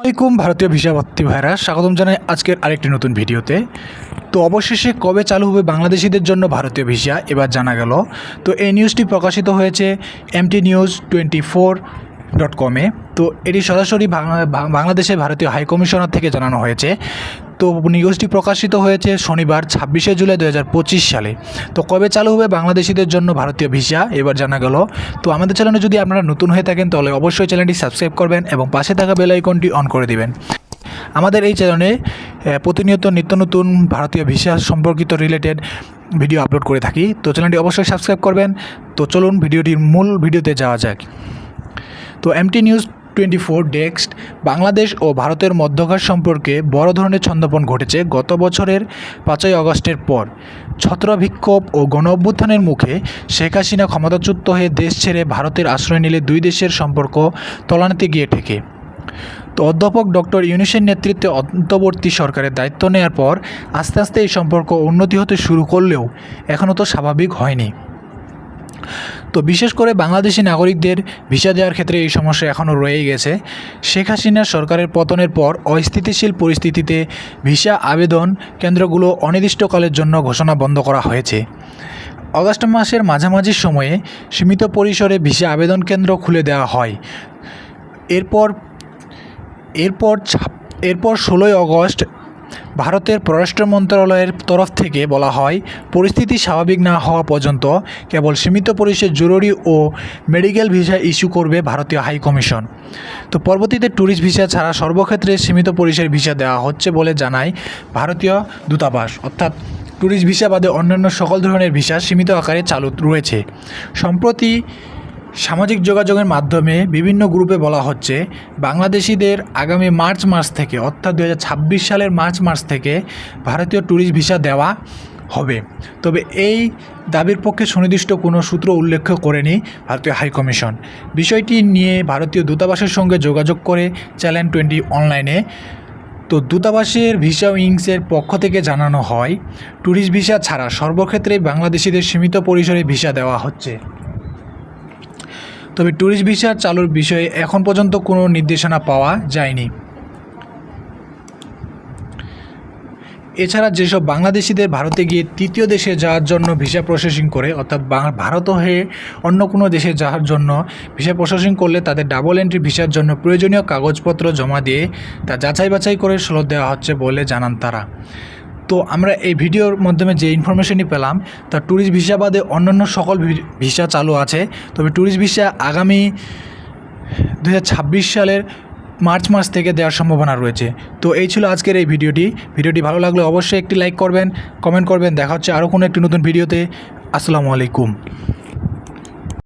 আসসালামাইকুম ভারতীয় ভিসা ভর্তি ভাইরা। স্বাগতম জানাই আজকের আরেকটি নতুন ভিডিওতে। তো অবশেষে কবে চালু হবে বাংলাদেশিদের জন্য ভারতীয় ভিসা? এবার জানা গেল। তো এই নিউজটি প্রকাশিত হয়েছে MT news twenty four dot কমে তো এটি সরাসরি বাংলা- বাংলাদেশের ভারতীয় হাইকমিশনার থেকে জানানো হয়েছে। তো নিউজটি প্রকাশিত হয়েছে শনিবার, ছাব্বিশে জুলাই দু হাজার পঁচিশ সালে। তো কবে চালু হবে বাংলাদেশিদের জন্য ভারতীয় ভিসা? এবার জানা গেল। তো আমাদের চ্যানেলে যদি আপনারা নতুন হয়ে থাকেন, তাহলে অবশ্যই চ্যানেলটি সাবস্ক্রাইব করবেন এবং পাশে থাকা বেল আইকনটি অন করে দিবেন। আমাদের এই চ্যানেলে প্রতিনিয়ত নিত্য নতুন ভারতীয় ভিসা সম্পর্কিত রিলেটেড ভিডিও আপলোড করে থাকি। তো চ্যানেলটি অবশ্যই সাবস্ক্রাইব করবেন। তো চলুন, ভিডিওটির মূল ভিডিওতে যাওয়া যাক। তো MT news twenty four desk Bangladesh ও ভারতের মধ্যকার সম্পর্কে বড় ধরনের ছন্দপন ঘটেছে গত বছরের পাঁচই অগস্টের পর। ছত্র বিক্ষোভ ও গণ অভ্যুত্থানের মুখে শেখ হাসিনা ক্ষমতাচ্যুত হয়ে দেশ ছেড়ে ভারতের আশ্রয় নিলে দুই দেশের সম্পর্ক তলানিতে গিয়ে ঠেকে। তো অধ্যাপক ডক্টর ইউনিসের নেতৃত্বে অন্তর্বর্তী সরকারের দায়িত্ব নেওয়ার পর আস্তে আস্তে এই সম্পর্ক উন্নতি হতে শুরু করলেও এখনও তো স্বাভাবিক হয়নি। তো বিশেষ করে বাংলাদেশি নাগরিকদের ভিসা দেওয়ার ক্ষেত্রে এই সমস্যা এখনও রয়েই গেছে। শেখ হাসিনার সরকারের পতনের পর অস্থিতিশীল পরিস্থিতিতে ভিসা আবেদন কেন্দ্রগুলো অনির্দিষ্টকালের জন্য ঘোষণা বন্ধ করা হয়েছে। অগস্ট মাসের মাঝামাঝি সময়ে সীমিত পরিসরে ভিসা আবেদন কেন্দ্র খুলে দেওয়া হয়। এরপর এরপর এরপর ষোলোই আগস্ট ভারতের পররাষ্ট্র মন্ত্রণালয়ের তরফ থেকে বলা হয়, পরিস্থিতি স্বাভাবিক না হওয়া পর্যন্ত কেবল সীমিত পরিসরে জরুরি ও মেডিকেল ভিসা ইস্যু করবে ভারতীয় হাই কমিশন। তো পরবর্তীতে ট্যুরিস্ট ভিসা ছাড়া সর্বক্ষেত্রে সীমিত পরিসরে ভিসা দেওয়া হচ্ছে বলে জানায় ভারতীয় দূতাবাস। অর্থাৎ ট্যুরিস্ট ভিসা বাদে অন্যান্য সকল ধরনের ভিসা সীমিত আকারে চালু রয়েছে। সম্প্রতি সামাজিক যোগাযোগের মাধ্যমে বিভিন্ন গ্রুপে বলা হচ্ছে, বাংলাদেশিদের আগামী মার্চ মাস থেকে, অর্থাৎ দু হাজার ছাব্বিশ সালের মার্চ মাস থেকে ভারতীয় ট্যুরিস্ট ভিসা দেওয়া হবে। তবে এই দাবির পক্ষে সুনির্দিষ্ট কোনো সূত্র উল্লেখ করেনি ভারতীয় হাইকমিশন বিষয়টি নিয়ে ভারতীয় দূতাবাসের সঙ্গে যোগাযোগ করে চ্যানেল টোয়েন্টি অনলাইনে। তো দূতাবাসের ভিসা উইংসের পক্ষ থেকে জানানো হয়, ট্যুরিস্ট ভিসা ছাড়া সর্বক্ষেত্রে বাংলাদেশিদের সীমিত পরিসরে ভিসা দেওয়া হচ্ছে। তবে ট্যুরিস্ট ভিসা চালুর বিষয়ে এখন পর্যন্ত কোনো নির্দেশনা পাওয়া যায়নি। এছাড়া যেসব বাংলাদেশিদের ভারতে গিয়ে তৃতীয় দেশে যাওয়ার জন্য ভিসা প্রসেসিং করে, অর্থাৎ ভারত হয়ে অন্য কোনো দেশে যাওয়ার জন্য ভিসা প্রসেসিং করলে তাদের ডাবল এন্ট্রি ভিসার জন্য প্রয়োজনীয় কাগজপত্র জমা দিয়ে তা যাচাই বাছাই করে স্লট দেওয়া হচ্ছে বলে জানান তারা। তো আমরা এই ভিডিওর মাধ্যমে যে ইনফরমেশনই পেলাম, তা ট্যুরিস্ট ভিসা বাদে অন্যান্য সকল ভিসা চালু আছে। তবে ট্যুরিস্ট ভিসা আগামী দু হাজার ছাব্বিশ সালের মার্চ মাস থেকে দেওয়ার সম্ভাবনা রয়েছে। তো এই ছিল আজকের এই ভিডিওটি। ভিডিওটি ভালো লাগলে অবশ্যই একটি লাইক করবেন কমেন্ট করবেন। দেখা হচ্ছে আরও কোনো একটি নতুন ভিডিওতে। আসসালামু আলাইকুম।